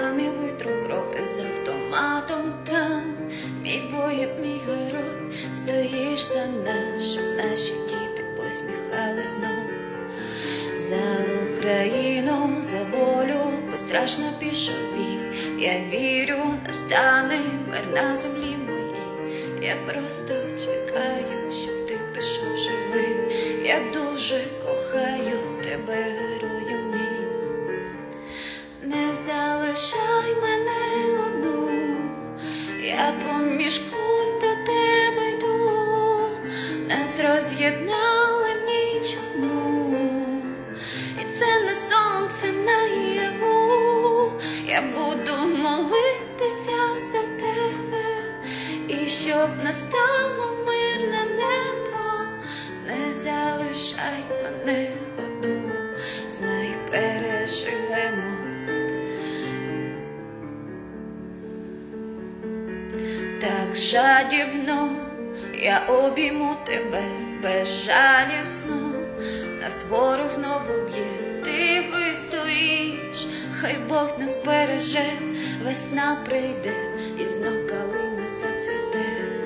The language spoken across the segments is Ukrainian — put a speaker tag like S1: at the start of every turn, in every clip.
S1: там і витру кров ти з автоматом там, мій воїн, мій герой, стоїш за нас, щоб наші діти посміхались знов за Україну, за волю, бо страшно пішов бій. Я вірю, настане мир на землі моїй. Я просто чекаю, щоб ти прийшов живим, Я дуже кохаю тебе. Поміж куль до тебе йду, нас роз'єднали ніч одну, і це не сонце наяву, я буду молитися за тебе, і щоб настало мирне небо, не залишай мене Так жадібно я обійму тебе безжалісно, нас ворог знову б'є, ти вистоїш, хай Бог нас береже, весна прийде і знов калина зацвіте.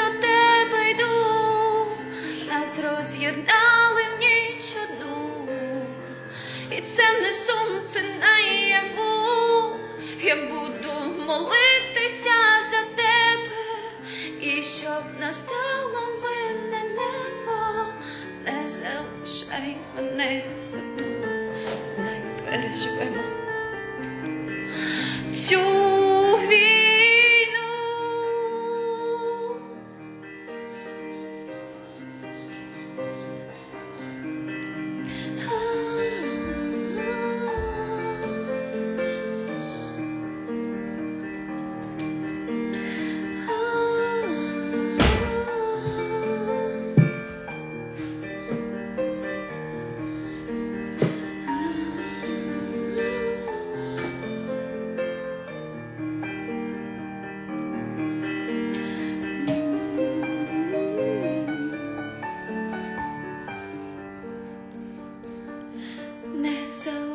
S1: це не сонце наяву, я буду молитися за тебе, і щоб настало мирне небо, не залишай мене одну, знай переживемо. Цю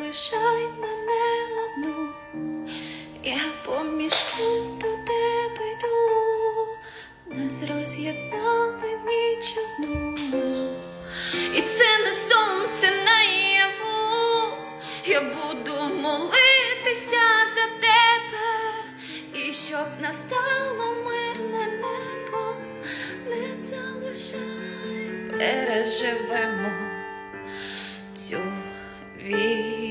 S1: залишай мене одну, я поміж куль до тебе йду, нас роз'єднали ніч одну, і це не сонце наяву, я буду молитися за тебе, і щоб настало мирне небо, не залишай, переживемо цю війну.